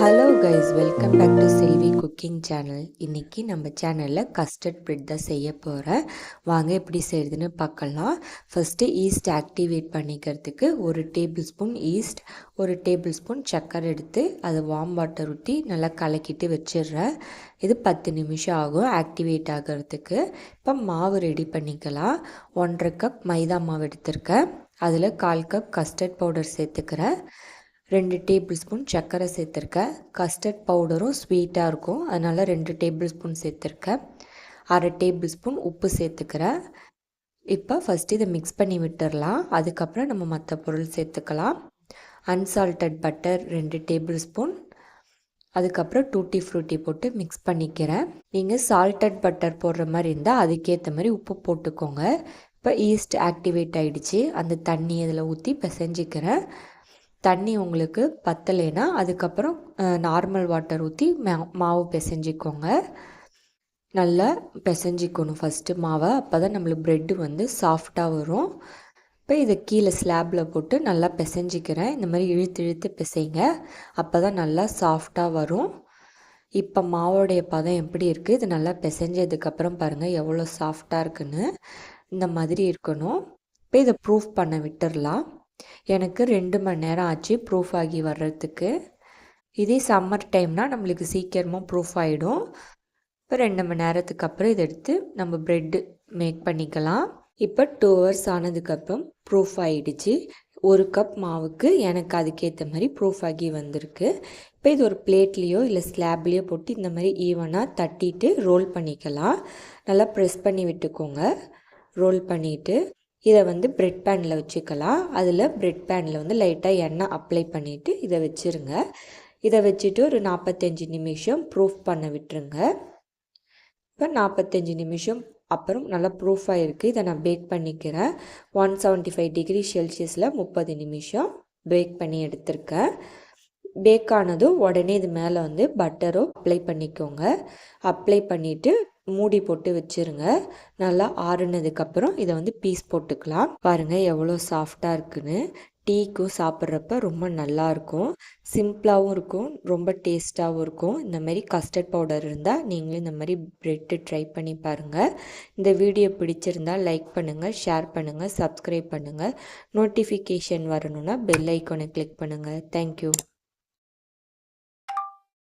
Hello guys welcome back to Selvi cooking channel இன்றைக்கி நம்ம சேனலில் கஸ்டர்ட் பிரெட் தான் செய்ய போகிறேன் வாங்க எப்படி செய்கிறதுன்னு பார்க்கலாம். ஃபஸ்ட்டு ஈஸ்ட் ஆக்டிவேட் பண்ணிக்கிறதுக்கு ஒரு டேபிள் ஸ்பூன் ஈஸ்ட் ஒரு டேபிள் ஸ்பூன் சக்கரை எடுத்து அதை வார்ம் வாட்டர் ஊற்றி நல்லா கலக்கிட்டு வச்சிடுறேன். இது பத்து நிமிஷம் ஆகும் ஆக்டிவேட் ஆகிறதுக்கு. இப்போ மாவு ரெடி பண்ணிக்கலாம். ஒன்றரை கப் மைதா மாவு எடுத்திருக்கேன். அதில் கால் கப் கஸ்டர்ட் பவுடர் சேர்த்துக்கிறேன். ரெண்டு டேபிள் ஸ்பூன் சர்க்கரை சேர்த்துருக்கேன். கஸ்டர்ட் பவுடரும் ஸ்வீட்டாக இருக்கும். அதனால் ரெண்டு டேபிள் ஸ்பூன் சேர்த்துருக்கேன். அரை டேபிள் ஸ்பூன் உப்பு சேர்த்துக்கிறேன். இப்போ ஃபஸ்ட்டு இதை மிக்ஸ் பண்ணி விட்டுடலாம் அதுக்கப்புறம் நம்ம மற்ற பொருள் சேர்த்துக்கலாம். அன்சால்டட் பட்டர் ரெண்டு டேபிள் ஸ்பூன் அதுக்கப்புறம் டூட்டி ஃப்ரூட்டி போட்டு மிக்ஸ் பண்ணிக்கிறேன். நீங்கள் சால்டட் பட்டர் போடுற மாதிரி இருந்தால் அதுக்கேற்ற மாதிரி உப்பு போட்டுக்கோங்க. இப்போ ஈஸ்ட் ஆக்டிவேட் ஆகிடுச்சு அந்த தண்ணி அதில் ஊற்றி பிசைஞ்சிக்கிறேன். தண்ணி உங்களுக்கு பத்தலைன்னா அதுக்கப்புறம் நார்மல் வாட்டர் ஊற்றி மாவு பிசைஞ்சிக்கோங்க. நல்லா பிசைஞ்சிக்கணும் ஃபஸ்ட்டு மாவை. அப்போ தான் நம்மளுக்கு ப்ரெட்டு வந்து சாஃப்டாக வரும். இப்போ இதை கீழே ஸ்லாப்பில் போட்டு நல்லா பிசைஞ்சிக்கிறேன். இந்த மாதிரி இழுத்து இழுத்து பிசைங்க. அப்போ தான் நல்லா சாஃப்டாக வரும். இப்போ மாவோடைய பதம் எப்படி இருக்குது இது நல்லா பிசைஞ்சதுக்கப்புறம் பாருங்கள் எவ்வளோ சாஃப்டாக இருக்குன்னு. இந்த மாதிரி இருக்கணும். இப்போ இதை ப்ரூஃப் பண்ண விட்டுடலாம் எனக்கு ரெண்டு மணி நேரம் ஆச்சு ப்ரூஃப் ஆகி வர்றதுக்கு. இதே சம்மர் டைம்னால் நம்மளுக்கு சீக்கிரமாக ப்ரூஃப் ஆகிடும் இப்போ ரெண்டு மணி நேரத்துக்கு அப்புறம் இதை எடுத்து நம்ம ப்ரெட்டு மேக் பண்ணிக்கலாம். இப்போ டூ ஹவர்ஸ் ஆனதுக்கப்புறம் ப்ரூஃப் ஆகிடுச்சு ஒரு கப் மாவுக்கு எனக்கு அதுக்கேற்ற மாதிரி ப்ரூஃப் ஆகி வந்திருக்கு. இப்போ இது ஒரு பிளேட்லேயோ இல்லை ஸ்லாப்லேயோ போட்டு இந்த மாதிரி ஈவனாக தட்டிட்டு ரோல் பண்ணிக்கலாம். நல்லா ப்ரெஸ் பண்ணி விட்டுக்கோங்க. ரோல் பண்ணிவிட்டு இதை வந்து ப்ரெட் பேனில் வச்சுக்கலாம். அதில் ப்ரெட் பேனில் வந்து லைட்டாக எண்ணெய் அப்ளை பண்ணிவிட்டு இதை வச்சுருங்க. இதை வச்சுட்டு ஒரு நாற்பத்தஞ்சு நிமிஷம் ப்ரூஃப் பண்ண விட்டுருங்க. இப்போ நாற்பத்தஞ்சு நிமிஷம் அப்புறம் நல்லா ப்ரூஃப் ஆகிருக்கு இதை நான் பேக் பண்ணிக்கிறேன். ஒன் செவன்ட்டி ஃபைவ் டிகிரி செல்சியஸில் முப்பது நிமிஷம் பேக் பண்ணி எடுத்திருக்கேன். பேக் ஆனதும் உடனே இது மேலே வந்து பட்டரோ அப்ளை பண்ணிக்கோங்க. அப்ளை பண்ணிவிட்டு மூடி போட்டு வச்சுருங்க. நல்லா ஆறுனதுக்கப்புறம் இதை வந்து பீஸ் போட்டுக்கலாம். பாருங்கள் எவ்வளோ சாஃப்டாக இருக்குன்னு. டீக்கும் சாப்பிட்றப்ப ரொம்ப நல்லாயிருக்கும் சிம்பிளாகவும் இருக்கும் ரொம்ப டேஸ்ட்டாகவும் இருக்கும். இந்த மாதிரி கஸ்டர்ட் பவுடர் இருந்தால் நீங்களும் இந்த மாதிரி ப்ரெட்டு ட்ரை பண்ணி பாருங்கள் இந்த வீடியோ பிடிச்சிருந்தால் லைக் பண்ணுங்கள் ஷேர் பண்ணுங்கள் சப்ஸ்கிரைப் பண்ணுங்கள் நோட்டிஃபிகேஷன் வரணுன்னா பெல் ஐக்கானை கிளிக் பண்ணுங்கள் தேங்க்யூ